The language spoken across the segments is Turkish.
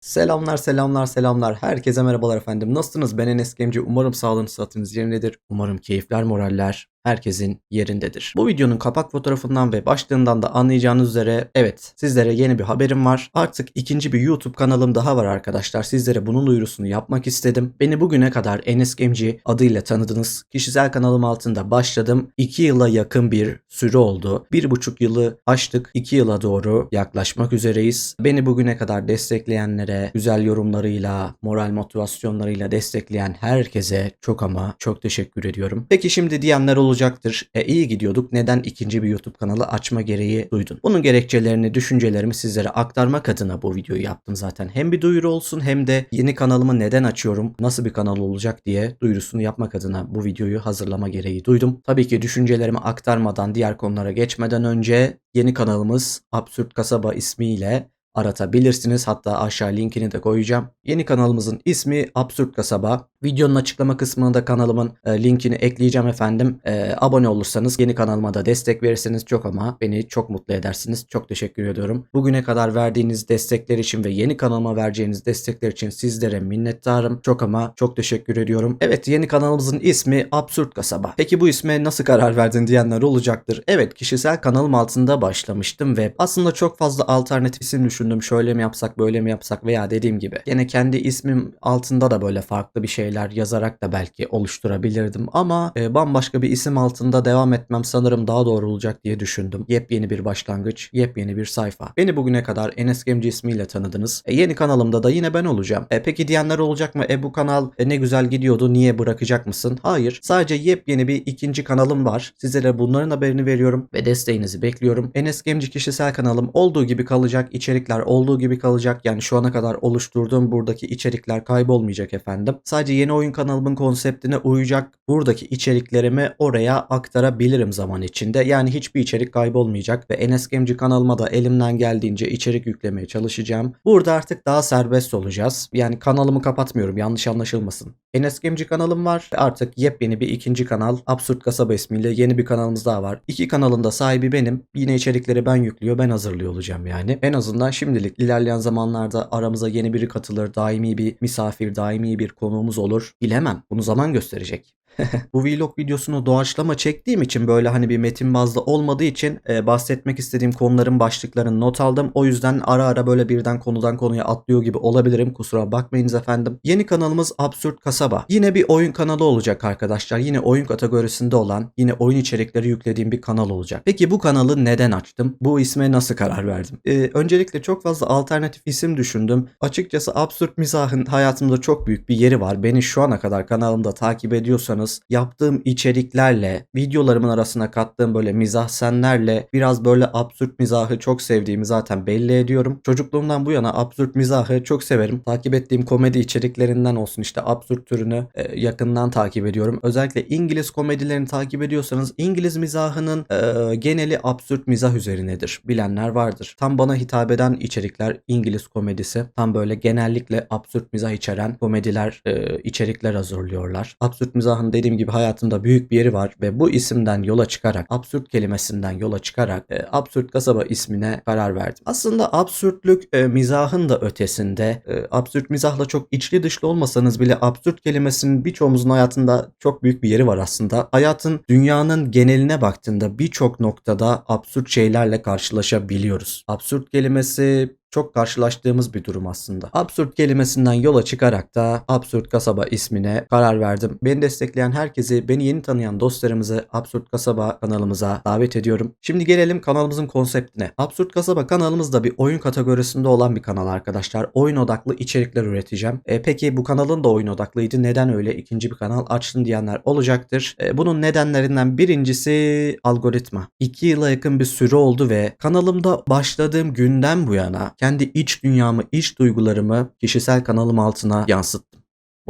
Selamlar selamlar selamlar. Herkese merhabalar efendim. Nasılsınız? Ben Enes Gemci. Umarım sağlığınız sıhhatiniz yerindedir. Umarım keyifler moraller herkesin yerindedir. Bu videonun kapak fotoğrafından ve başlığından da anlayacağınız üzere evet sizlere yeni bir haberim var. Artık ikinci bir YouTube kanalım daha var arkadaşlar. Sizlere bunun duyurusunu yapmak istedim. Beni bugüne kadar Enes Gemci adıyla tanıdınız. Kişisel kanalım altında başladım. 2 yıla yakın bir süre oldu. 1,5 yılı aştık. 2 yıla doğru yaklaşmak üzereyiz. Beni bugüne kadar destekleyenlere, güzel yorumlarıyla, moral motivasyonlarıyla destekleyen herkese çok ama çok teşekkür ediyorum. Peki şimdi diyenler olacaktır. E iyi gidiyorduk. Neden ikinci bir YouTube kanalı açma gereği duydun? Bunun gerekçelerini, düşüncelerimi sizlere aktarmak adına bu videoyu yaptım zaten. Hem bir duyuru olsun hem de yeni kanalımı neden açıyorum, nasıl bir kanal olacak diye duyurusunu yapmak adına bu videoyu hazırlama gereği duydum. Tabii ki düşüncelerimi aktarmadan diğer konulara geçmeden önce yeni kanalımız Absürt Kasaba ismiyle aratabilirsiniz. Hatta aşağı linkini de koyacağım. Yeni kanalımızın ismi Absürt Kasaba. Videonun açıklama kısmına da kanalımın e, linkini ekleyeceğim efendim. E, abone olursanız yeni kanalıma da destek verirseniz çok ama beni çok mutlu edersiniz. Çok teşekkür ediyorum. Bugüne kadar verdiğiniz destekler için ve yeni kanalıma vereceğiniz destekler için sizlere minnettarım. Çok ama çok teşekkür ediyorum. Evet yeni kanalımızın ismi Absürt Kasaba. Peki bu isme nasıl karar verdin diyenler olacaktır. Evet kişisel kanalım altında başlamıştım ve aslında çok fazla alternatif isim düşündüm. Şöyle mi yapsak böyle mi yapsak veya dediğim gibi. Yine kendi ismim altında da böyle farklı bir şeyler yazarak da belki oluşturabilirdim. Ama e, bambaşka bir isim altında devam etmem sanırım daha doğru olacak diye düşündüm. Yepyeni bir başlangıç, yepyeni bir sayfa. Beni bugüne kadar Enes Gemci ismiyle tanıdınız. E, yeni kanalımda da yine ben olacağım. E, peki diyenler olacak mı? E bu kanal e, ne güzel gidiyordu niye bırakacak mısın? Hayır. Sadece yepyeni bir ikinci kanalım var. Sizlere bunların haberini veriyorum ve desteğinizi bekliyorum. Enes Gemci kişisel kanalım olduğu gibi kalacak. içerikler olduğu gibi kalacak. Yani şu ana kadar oluşturduğum buradaki içerikler kaybolmayacak efendim. Sadece yeni oyun kanalımın konseptine uyacak buradaki içeriklerimi oraya aktarabilirim zaman içinde. Yani hiçbir içerik kaybolmayacak ve Enes Gemci kanalıma da elimden geldiğince içerik yüklemeye çalışacağım. Burada artık daha serbest olacağız. Yani kanalımı kapatmıyorum yanlış anlaşılmasın. Enes Gemci kanalım var artık yepyeni bir ikinci kanal Absürt Kasaba ismiyle yeni bir kanalımız daha var. İki kanalın da sahibi benim. Yine içerikleri ben yüklüyor ben hazırlıyor olacağım yani. En azından şimdilik ilerleyen zamanlarda aramıza yeni biri katılır. Daimi bir misafir, daimi bir konuğumuz olur. Bilemem. Bunu zaman gösterecek. Bu vlog videosunu doğaçlama çektiğim için böyle hani bir metin bazlı olmadığı için e, bahsetmek istediğim konuların başlıklarını not aldım. O yüzden ara ara böyle birden konudan konuya atlıyor gibi olabilirim. Kusura bakmayınız efendim. Yeni kanalımız Absürt Kasaba. Yine bir oyun kanalı olacak arkadaşlar. Yine oyun kategorisinde olan, yine oyun içerikleri yüklediğim bir kanal olacak. Peki bu kanalı neden açtım? Bu isme nasıl karar verdim? E, öncelikle çok fazla alternatif isim düşündüm. Açıkçası Absürt Mizah'ın hayatımda çok büyük bir yeri var. Beni şu ana kadar kanalımda takip ediyorsanız yaptığım içeriklerle, videolarımın arasına kattığım böyle mizah senlerle biraz böyle absürt mizahı çok sevdiğimi zaten belli ediyorum. Çocukluğumdan bu yana absürt mizahı çok severim. Takip ettiğim komedi içeriklerinden olsun işte absürt türünü e, yakından takip ediyorum. Özellikle İngiliz komedilerini takip ediyorsanız İngiliz mizahının e, geneli absürt mizah üzerinedir. Bilenler vardır. Tam bana hitap eden içerikler İngiliz komedisi. Tam böyle genellikle absürt mizah içeren komediler, e, içerikler hazırlıyorlar. Absürt mizahın dediğim gibi hayatımda büyük bir yeri var ve bu isimden yola çıkarak, absürt kelimesinden yola çıkarak e, absürt kasaba ismine karar verdim. Aslında absürtlük e, mizahın da ötesinde. E, absürt mizahla çok içli dışlı olmasanız bile absürt kelimesinin birçoğumuzun hayatında çok büyük bir yeri var aslında. Hayatın, dünyanın geneline baktığında birçok noktada absürt şeylerle karşılaşabiliyoruz. Absürt kelimesi çok karşılaştığımız bir durum aslında. Absürt kelimesinden yola çıkarak da Absürt Kasaba ismine karar verdim. Beni destekleyen herkesi, beni yeni tanıyan dostlarımızı Absürt Kasaba kanalımıza davet ediyorum. Şimdi gelelim kanalımızın konseptine. Absürt Kasaba kanalımızda bir oyun kategorisinde olan bir kanal arkadaşlar. Oyun odaklı içerikler üreteceğim. E, peki bu kanalın da oyun odaklıydı. Neden öyle ikinci bir kanal açtın diyenler olacaktır. E, bunun nedenlerinden birincisi algoritma. 2 yıla yakın bir süre oldu ve kanalımda başladığım günden bu yana kendi iç dünyamı, iç duygularımı kişisel kanalım altına yansıttım.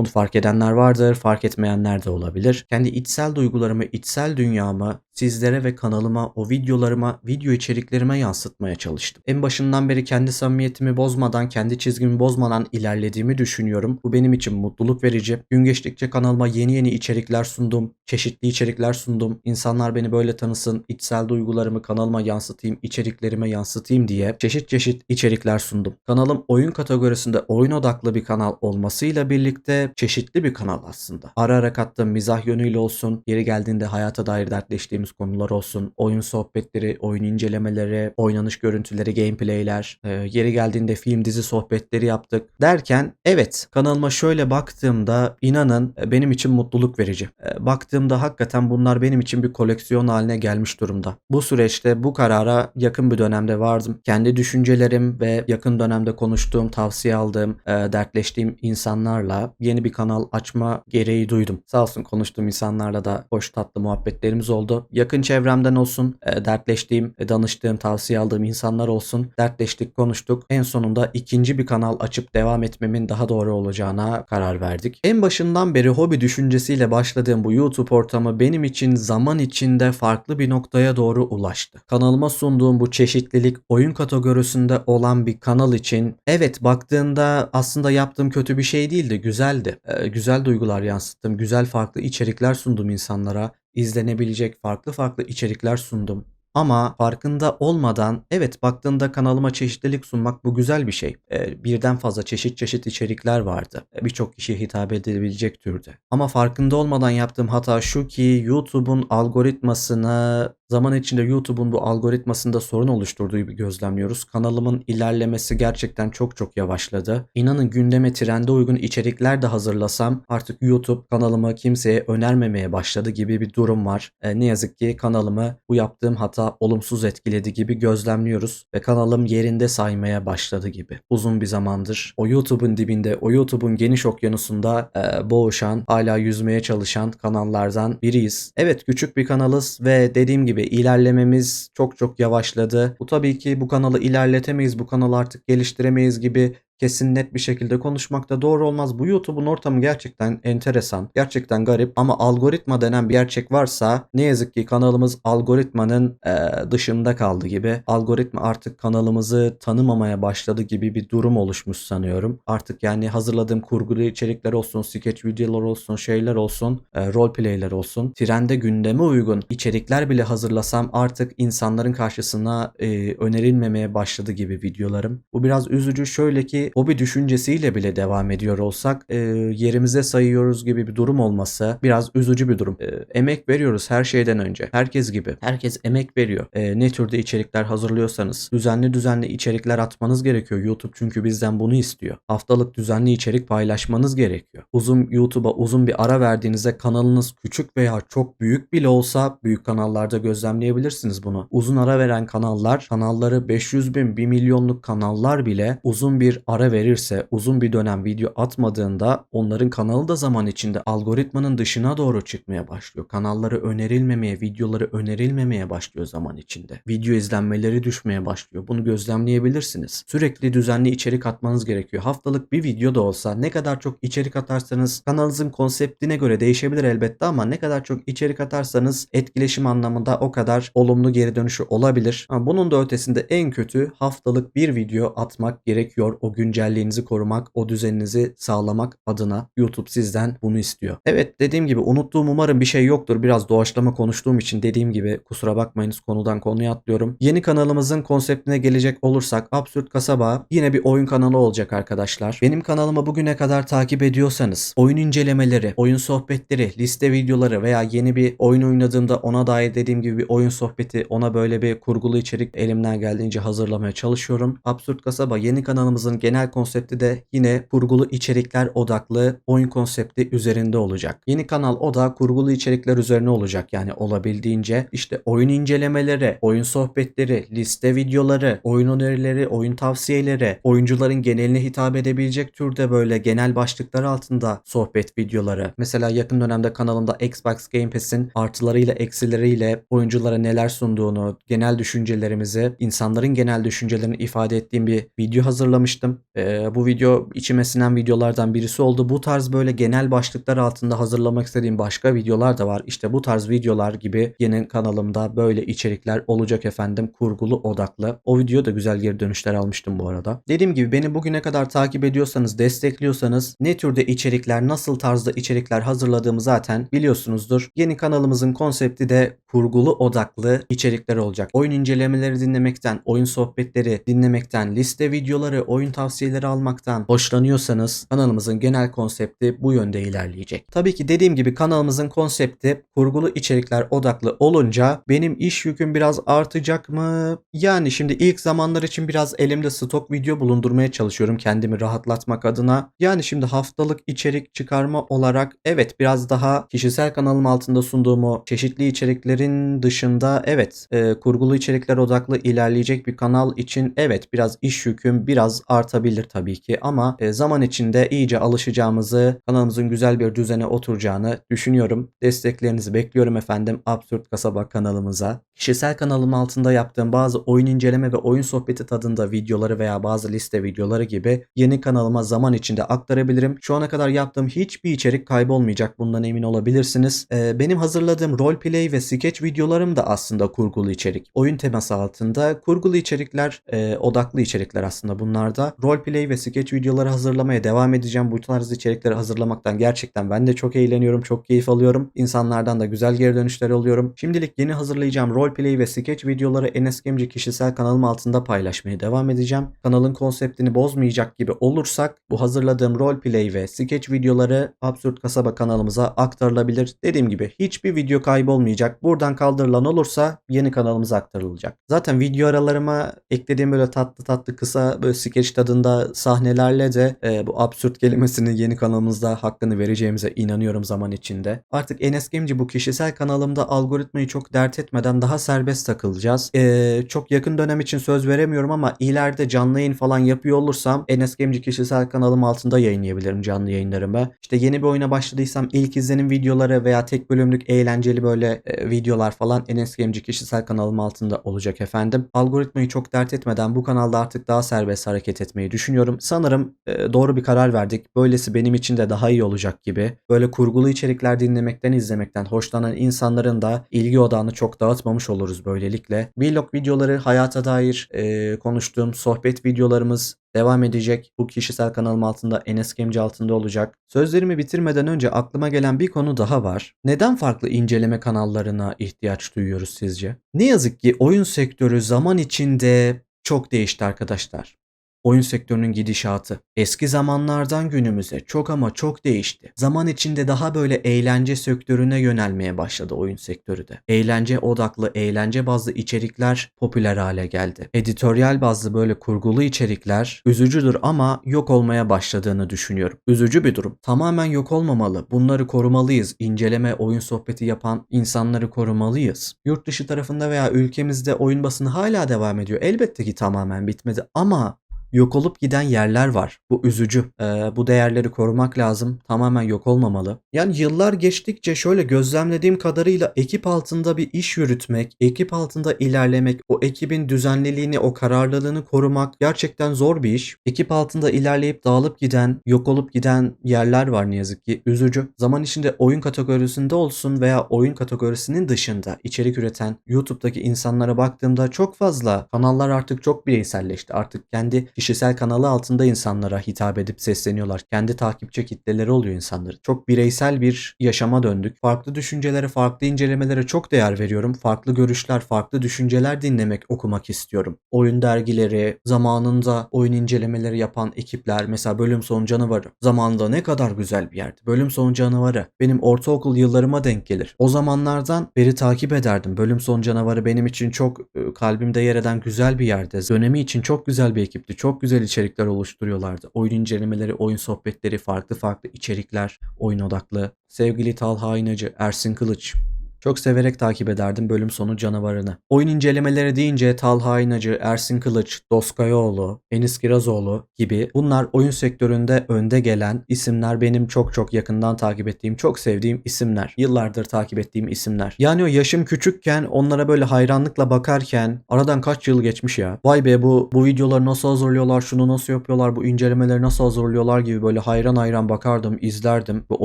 Bunu fark edenler vardır, fark etmeyenler de olabilir. Kendi içsel duygularımı, içsel dünyamı sizlere ve kanalıma, o videolarıma, video içeriklerime yansıtmaya çalıştım. En başından beri kendi samimiyetimi bozmadan, kendi çizgimi bozmadan ilerlediğimi düşünüyorum. Bu benim için mutluluk verici. Gün geçtikçe kanalıma yeni yeni içerikler sundum, çeşitli içerikler sundum. İnsanlar beni böyle tanısın, içsel duygularımı kanalıma yansıtayım, içeriklerime yansıtayım diye çeşit çeşit içerikler sundum. Kanalım oyun kategorisinde oyun odaklı bir kanal olmasıyla birlikte çeşitli bir kanal aslında. Ara ara kattığım mizah yönüyle olsun, yeri geldiğinde hayata dair dertleştiğimiz konular olsun, oyun sohbetleri, oyun incelemeleri, oynanış görüntüleri, gameplayler, e, yeri geldiğinde film dizi sohbetleri yaptık derken evet kanalıma şöyle baktığımda inanın e, benim için mutluluk verici. E, baktığımda hakikaten bunlar benim için bir koleksiyon haline gelmiş durumda. Bu süreçte bu karara yakın bir dönemde vardım. Kendi düşüncelerim ve yakın dönemde konuştuğum, tavsiye aldığım, e, dertleştiğim insanlarla yeni bir kanal açma gereği duydum. Sağ olsun konuştuğum insanlarla da hoş tatlı muhabbetlerimiz oldu. Yakın çevremden olsun, e, dertleştiğim, e, danıştığım, tavsiye aldığım insanlar olsun. Dertleştik, konuştuk. En sonunda ikinci bir kanal açıp devam etmemin daha doğru olacağına karar verdik. En başından beri hobi düşüncesiyle başladığım bu YouTube ortamı benim için zaman içinde farklı bir noktaya doğru ulaştı. Kanalıma sunduğum bu çeşitlilik oyun kategorisinde olan bir kanal için evet baktığında aslında yaptığım kötü bir şey değildi, güzeldi. Ee, güzel duygular yansıttım, güzel farklı içerikler sundum insanlara. izlenebilecek farklı farklı içerikler sundum. Ama farkında olmadan evet baktığında kanalıma çeşitlilik sunmak bu güzel bir şey. Ee, birden fazla çeşit çeşit içerikler vardı. Ee, Birçok kişiye hitap edilebilecek türde. Ama farkında olmadan yaptığım hata şu ki YouTube'un algoritmasına zaman içinde YouTube'un bu algoritmasında sorun oluşturduğu gözlemliyoruz. Kanalımın ilerlemesi gerçekten çok çok yavaşladı. İnanın gündeme trende uygun içerikler de hazırlasam artık YouTube kanalımı kimseye önermemeye başladı gibi bir durum var. Ee, ne yazık ki kanalımı bu yaptığım hata olumsuz etkiledi gibi gözlemliyoruz ve kanalım yerinde saymaya başladı gibi. Uzun bir zamandır o YouTube'un dibinde, o YouTube'un geniş okyanusunda e, boğuşan, hala yüzmeye çalışan kanallardan biriyiz. Evet küçük bir kanalız ve dediğim gibi ilerlememiz çok çok yavaşladı. Bu tabii ki bu kanalı ilerletemeyiz, bu kanalı artık geliştiremeyiz gibi kesin net bir şekilde konuşmak da doğru olmaz. Bu YouTube'un ortamı gerçekten enteresan, gerçekten garip ama algoritma denen bir gerçek varsa ne yazık ki kanalımız algoritmanın e, dışında kaldı gibi. Algoritma artık kanalımızı tanımamaya başladı gibi bir durum oluşmuş sanıyorum. Artık yani hazırladığım kurgulu içerikler olsun, sketch videolar olsun, şeyler olsun, e, roleplayler olsun. Trende gündeme uygun içerikler bile hazırlasam artık insanların karşısına e, önerilmemeye başladı gibi videolarım. Bu biraz üzücü. Şöyle ki hobi düşüncesiyle bile devam ediyor olsak e, yerimize sayıyoruz gibi bir durum olması biraz üzücü bir durum. E, emek veriyoruz her şeyden önce. Herkes gibi. Herkes emek veriyor. E, ne türde içerikler hazırlıyorsanız düzenli düzenli içerikler atmanız gerekiyor. YouTube çünkü bizden bunu istiyor. Haftalık düzenli içerik paylaşmanız gerekiyor. Uzun YouTube'a uzun bir ara verdiğinizde kanalınız küçük veya çok büyük bile olsa büyük kanallarda gözlemleyebilirsiniz bunu. Uzun ara veren kanallar, kanalları 500 bin, 1 milyonluk kanallar bile uzun bir ara verirse, uzun bir dönem video atmadığında onların kanalı da zaman içinde algoritmanın dışına doğru çıkmaya başlıyor. Kanalları önerilmemeye, videoları önerilmemeye başlıyor zaman içinde. Video izlenmeleri düşmeye başlıyor. Bunu gözlemleyebilirsiniz. Sürekli düzenli içerik atmanız gerekiyor. Haftalık bir video da olsa ne kadar çok içerik atarsanız kanalınızın konseptine göre değişebilir elbette ama ne kadar çok içerik atarsanız etkileşim anlamında o kadar olumlu geri dönüşü olabilir. Ama bunun da ötesinde en kötü haftalık bir video atmak gerekiyor. O güncelliğinizi korumak, o düzeninizi sağlamak adına YouTube sizden bunu istiyor. Evet dediğim gibi unuttuğum umarım bir şey yoktur. Biraz doğaçlama konuştuğum için dediğim gibi kusura bakmayınız konudan konuya atlıyorum. Yeni kanalımızın konseptine gelecek olursak Absürt Kasaba yine bir oyun kanalı olacak arkadaşlar. Benim kanalımı bugüne kadar takip ediyorsanız oyun incelemeleri, oyun sohbetleri, liste videoları veya yeni bir oyun oynadığımda ona dair dediğim gibi bir oyun sohbeti, ona böyle bir kurgulu içerik elimden geldiğince hazırlamaya çalışıyorum. Absürt Kasaba yeni kanalımızın genel konsepti de yine kurgulu içerikler odaklı oyun konsepti üzerinde olacak. Yeni kanal o da kurgulu içerikler üzerine olacak. Yani olabildiğince işte oyun incelemeleri, oyun sohbetleri, liste videoları, oyun önerileri, oyun tavsiyeleri, oyuncuların geneline hitap edebilecek türde böyle genel başlıklar altında sohbet videoları. Mesela yakın dönemde kanalımda Xbox Game Pass'in artılarıyla eksileriyle oyunculara neler sunduğunu, genel düşüncelerimizi, insanların genel düşüncelerini ifade ettiğim bir video hazırlamıştım. Ee, bu video içime sinen videolardan birisi oldu. Bu tarz böyle genel başlıklar altında hazırlamak istediğim başka videolar da var. İşte bu tarz videolar gibi yeni kanalımda böyle içerikler olacak efendim. Kurgulu odaklı. O video da güzel geri dönüşler almıştım bu arada. Dediğim gibi beni bugüne kadar takip ediyorsanız, destekliyorsanız ne türde içerikler, nasıl tarzda içerikler hazırladığımı zaten biliyorsunuzdur. Yeni kanalımızın konsepti de kurgulu odaklı içerikler olacak. Oyun incelemeleri dinlemekten, oyun sohbetleri dinlemekten, liste videoları, oyun tavsiyeleri almaktan hoşlanıyorsanız kanalımızın genel konsepti bu yönde ilerleyecek. Tabii ki dediğim gibi kanalımızın konsepti kurgulu içerikler odaklı olunca benim iş yüküm biraz artacak mı? Yani şimdi ilk zamanlar için biraz elimde stok video bulundurmaya çalışıyorum kendimi rahatlatmak adına. Yani şimdi haftalık içerik çıkarma olarak evet biraz daha kişisel kanalım altında sunduğum o çeşitli içeriklerin dışında evet e, kurgulu içerikler odaklı ilerleyecek bir kanal için evet biraz iş yüküm biraz artabilir tabii ki ama e, zaman içinde iyice alışacağımızı kanalımızın güzel bir düzene oturacağını düşünüyorum. Desteklerinizi bekliyorum efendim Absürt Kasaba kanalımıza. Kişisel kanalım altında yaptığım bazı oyun inceleme ve oyun sohbeti tadında videoları veya bazı liste videoları gibi yeni kanalıma zaman içinde aktarabilirim. Şu ana kadar yaptığım hiçbir içerik kaybolmayacak bundan emin olabilirsiniz. Ee, benim hazırladığım roleplay ve sketch videolarım da aslında kurgulu içerik. Oyun teması altında kurgulu içerikler, e, odaklı içerikler aslında bunlarda. Roleplay ve sketch videoları hazırlamaya devam edeceğim. Bu tarz içerikleri hazırlamaktan gerçekten ben de çok eğleniyorum, çok keyif alıyorum. İnsanlardan da güzel geri dönüşler alıyorum. Şimdilik yeni hazırlayacağım roleplay ve sketch videoları Enes Gemci kişisel kanalım altında paylaşmaya devam edeceğim. Kanalın konseptini bozmayacak gibi olursak bu hazırladığım roleplay ve sketch videoları Absürt Kasaba kanalımıza aktarılabilir. Dediğim gibi hiçbir video kaybolmayacak. Buradan kaldırılan olursa yeni kanalımıza aktarılacak. Zaten video aralarıma eklediğim böyle tatlı tatlı kısa böyle sketch tadında sahnelerle de e, bu absürt kelimesinin yeni kanalımızda hakkını vereceğimize inanıyorum zaman içinde. Artık Enes Gemci bu kişisel kanalımda algoritmayı çok dert etmeden daha serbest takılacağız. E, çok yakın dönem için söz veremiyorum ama ileride canlı yayın falan yapıyor olursam Enes Gemci kişisel kanalım altında yayınlayabilirim canlı yayınlarımı. İşte yeni bir oyuna başladıysam ilk izlenim videoları veya tek bölümlük eğlenceli böyle e, videolar falan Enes Gemci kişisel kanalım altında olacak efendim. Algoritmayı çok dert etmeden bu kanalda artık daha serbest hareket etmeyi düşünüyorum. Sanırım e, doğru bir karar verdik. Böylesi benim için de daha iyi olacak gibi. Böyle kurgulu içerikler dinlemekten, izlemekten hoşlanan insanların da ilgi odağını çok dağıtmamış oluruz böylelikle. Vlog videoları, hayata dair e, konuştuğum sohbet videolarımız devam edecek. Bu kişisel kanalım altında Enes Gemci altında olacak. Sözlerimi bitirmeden önce aklıma gelen bir konu daha var. Neden farklı inceleme kanallarına ihtiyaç duyuyoruz sizce? Ne yazık ki oyun sektörü zaman içinde çok değişti arkadaşlar. Oyun sektörünün gidişatı eski zamanlardan günümüze çok ama çok değişti. Zaman içinde daha böyle eğlence sektörüne yönelmeye başladı oyun sektörü de. Eğlence odaklı, eğlence bazlı içerikler popüler hale geldi. Editoryal bazlı böyle kurgulu içerikler üzücüdür ama yok olmaya başladığını düşünüyorum. Üzücü bir durum. Tamamen yok olmamalı. Bunları korumalıyız. İnceleme, oyun sohbeti yapan insanları korumalıyız. Yurt dışı tarafında veya ülkemizde oyun basını hala devam ediyor. Elbette ki tamamen bitmedi ama yok olup giden yerler var. Bu üzücü. Ee, bu değerleri korumak lazım. Tamamen yok olmamalı. Yani yıllar geçtikçe şöyle gözlemlediğim kadarıyla ekip altında bir iş yürütmek, ekip altında ilerlemek, o ekibin düzenliliğini, o kararlılığını korumak gerçekten zor bir iş. Ekip altında ilerleyip dağılıp giden, yok olup giden yerler var ne yazık ki. Üzücü. Zaman içinde oyun kategorisinde olsun veya oyun kategorisinin dışında içerik üreten YouTube'daki insanlara baktığımda çok fazla kanallar artık çok bireyselleşti. Artık kendi kişisel kanalı altında insanlara hitap edip sesleniyorlar. Kendi takipçi kitleleri oluyor insanların. Çok bireysel bir yaşama döndük. Farklı düşüncelere, farklı incelemelere çok değer veriyorum. Farklı görüşler, farklı düşünceler dinlemek, okumak istiyorum. Oyun dergileri, zamanında oyun incelemeleri yapan ekipler, mesela Bölüm Sonu Canavarı. Zamanında ne kadar güzel bir yerdi. Bölüm Sonu Canavarı benim ortaokul yıllarıma denk gelir. O zamanlardan beri takip ederdim. Bölüm Sonu Canavarı benim için çok e, kalbimde yer eden güzel bir yerde. Dönemi için çok güzel bir ekipti. Çok çok güzel içerikler oluşturuyorlardı. Oyun incelemeleri, oyun sohbetleri, farklı farklı içerikler, oyun odaklı. Sevgili Talha Aynacı, Ersin Kılıç, Çok severek takip ederdim bölüm sonu canavarını. Oyun incelemeleri deyince Talha Aynacı, Ersin Kılıç, Doskayoğlu, Enis Kirazoğlu gibi bunlar oyun sektöründe önde gelen isimler benim çok çok yakından takip ettiğim, çok sevdiğim isimler. Yıllardır takip ettiğim isimler. Yani o yaşım küçükken onlara böyle hayranlıkla bakarken aradan kaç yıl geçmiş ya. Vay be bu bu videoları nasıl hazırlıyorlar, şunu nasıl yapıyorlar, bu incelemeleri nasıl hazırlıyorlar gibi böyle hayran hayran bakardım, izlerdim. Bu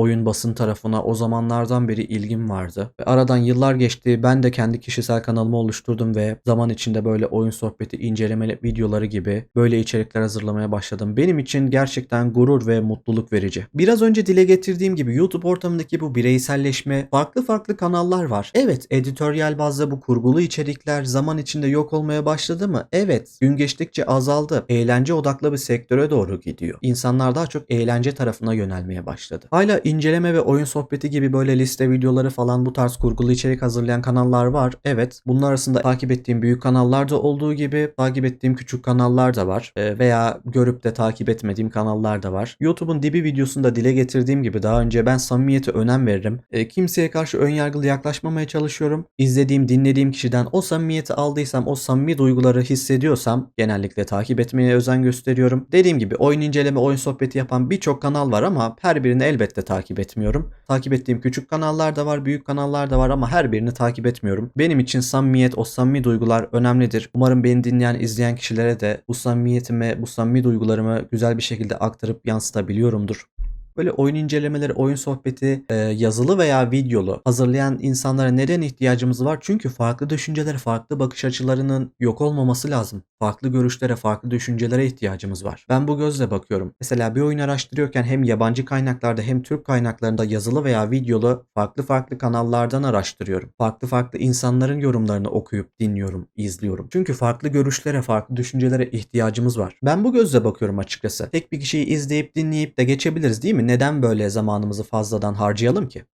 oyun basın tarafına o zamanlardan beri ilgim vardı. Ve aradan yıllar geçti. Ben de kendi kişisel kanalımı oluşturdum ve zaman içinde böyle oyun sohbeti, inceleme videoları gibi böyle içerikler hazırlamaya başladım. Benim için gerçekten gurur ve mutluluk verici. Biraz önce dile getirdiğim gibi YouTube ortamındaki bu bireyselleşme, farklı farklı kanallar var. Evet, editoryal bazda bu kurgulu içerikler zaman içinde yok olmaya başladı mı? Evet, gün geçtikçe azaldı. Eğlence odaklı bir sektöre doğru gidiyor. İnsanlar daha çok eğlence tarafına yönelmeye başladı. Hala inceleme ve oyun sohbeti gibi böyle liste videoları falan bu tarz kurgulu içerik hazırlayan kanallar var. Evet, bunlar arasında takip ettiğim büyük kanallarda olduğu gibi takip ettiğim küçük kanallar da var. Ee, veya görüp de takip etmediğim kanallar da var. YouTube'un dibi videosunda dile getirdiğim gibi daha önce ben samimiyete önem veririm. Ee, kimseye karşı önyargılı yaklaşmamaya çalışıyorum. İzlediğim, dinlediğim kişiden o samimiyeti aldıysam, o samimi duyguları hissediyorsam genellikle takip etmeye özen gösteriyorum. Dediğim gibi oyun inceleme, oyun sohbeti yapan birçok kanal var ama her birini elbette takip etmiyorum. Takip ettiğim küçük kanallar da var, büyük kanallar da var ama her birini takip etmiyorum. Benim için samimiyet, o samimi duygular önemlidir. Umarım beni dinleyen, izleyen kişilere de bu samimiyetimi, bu samimi duygularımı güzel bir şekilde aktarıp yansıtabiliyorumdur. Böyle oyun incelemeleri, oyun sohbeti, e, yazılı veya videolu hazırlayan insanlara neden ihtiyacımız var? Çünkü farklı düşünceler, farklı bakış açılarının yok olmaması lazım. Farklı görüşlere, farklı düşüncelere ihtiyacımız var. Ben bu gözle bakıyorum. Mesela bir oyun araştırıyorken hem yabancı kaynaklarda hem Türk kaynaklarında yazılı veya videolu farklı farklı kanallardan araştırıyorum. Farklı farklı insanların yorumlarını okuyup dinliyorum, izliyorum. Çünkü farklı görüşlere, farklı düşüncelere ihtiyacımız var. Ben bu gözle bakıyorum açıkçası. Tek bir kişiyi izleyip dinleyip de geçebiliriz değil mi? Neden böyle zamanımızı fazladan harcayalım ki?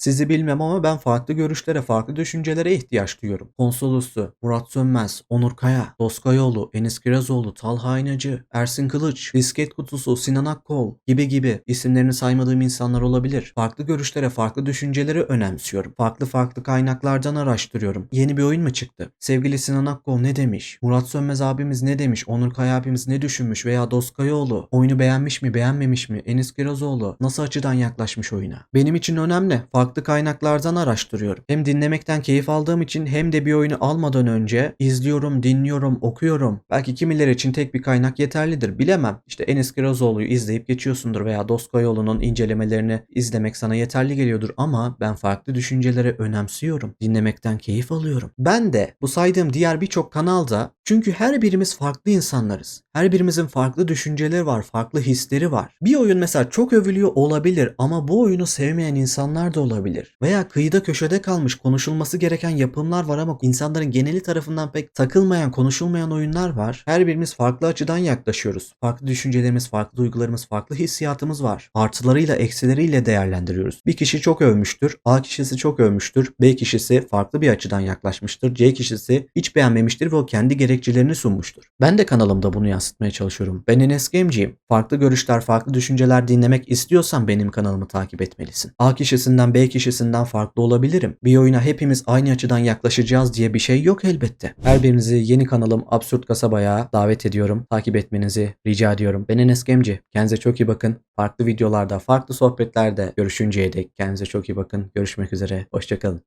Sizi bilmem ama ben farklı görüşlere, farklı düşüncelere ihtiyaç duyuyorum. Konsoloslu, Murat Sönmez, Onur Kaya, Doskayoğlu, Enis Kirazoğlu, Talha Aynacı, Ersin Kılıç, Disket Kutusu, Sinan Akkol gibi gibi isimlerini saymadığım insanlar olabilir. Farklı görüşlere, farklı düşünceleri önemsiyorum. Farklı farklı kaynaklardan araştırıyorum. Yeni bir oyun mu çıktı? Sevgili Sinan Akkol ne demiş? Murat Sönmez abimiz ne demiş? Onur Kaya abimiz ne düşünmüş? Veya Doskayoğlu oyunu beğenmiş mi, beğenmemiş mi? Enis Kirazoğlu nasıl açıdan yaklaşmış oyuna? Benim için önemli. Farklı kaynaklardan araştırıyorum. Hem dinlemekten keyif aldığım için hem de bir oyunu almadan önce izliyorum, dinliyorum, okuyorum. Belki kimileri için tek bir kaynak yeterlidir. Bilemem. İşte Enis Kirazoğlu'yu izleyip geçiyorsundur veya Doskoyolu'nun incelemelerini izlemek sana yeterli geliyordur ama ben farklı düşünceleri önemsiyorum. Dinlemekten keyif alıyorum. Ben de bu saydığım diğer birçok kanalda çünkü her birimiz farklı insanlarız. Her birimizin farklı düşünceleri var, farklı hisleri var. Bir oyun mesela çok övülüyor olabilir ama bu oyunu sevmeyen insanlar da olabilir. Veya kıyıda köşede kalmış konuşulması gereken yapımlar var ama insanların geneli tarafından pek takılmayan, konuşulmayan oyunlar var. Her birimiz farklı açıdan yaklaşıyoruz. Farklı düşüncelerimiz, farklı duygularımız, farklı hissiyatımız var. Artılarıyla, eksileriyle değerlendiriyoruz. Bir kişi çok övmüştür, A kişisi çok övmüştür, B kişisi farklı bir açıdan yaklaşmıştır, C kişisi hiç beğenmemiştir ve o kendi gerekçelerini sunmuştur. Ben de kanalımda bunu yansıtmaya çalışıyorum. Ben Enes Gemci'yim. Farklı görüşler, farklı düşünceler dinlemek istiyorsan benim kanalımı takip etmelisin. A kişisinden B kişisinden farklı olabilirim. Bir oyuna hepimiz aynı açıdan yaklaşacağız diye bir şey yok elbette. Her birinizi yeni kanalım Absürt Kasaba'ya davet ediyorum. Takip etmenizi rica ediyorum. Ben Enes Gemci. Kendinize çok iyi bakın. Farklı videolarda, farklı sohbetlerde görüşünceye dek kendinize çok iyi bakın. Görüşmek üzere. Hoşçakalın.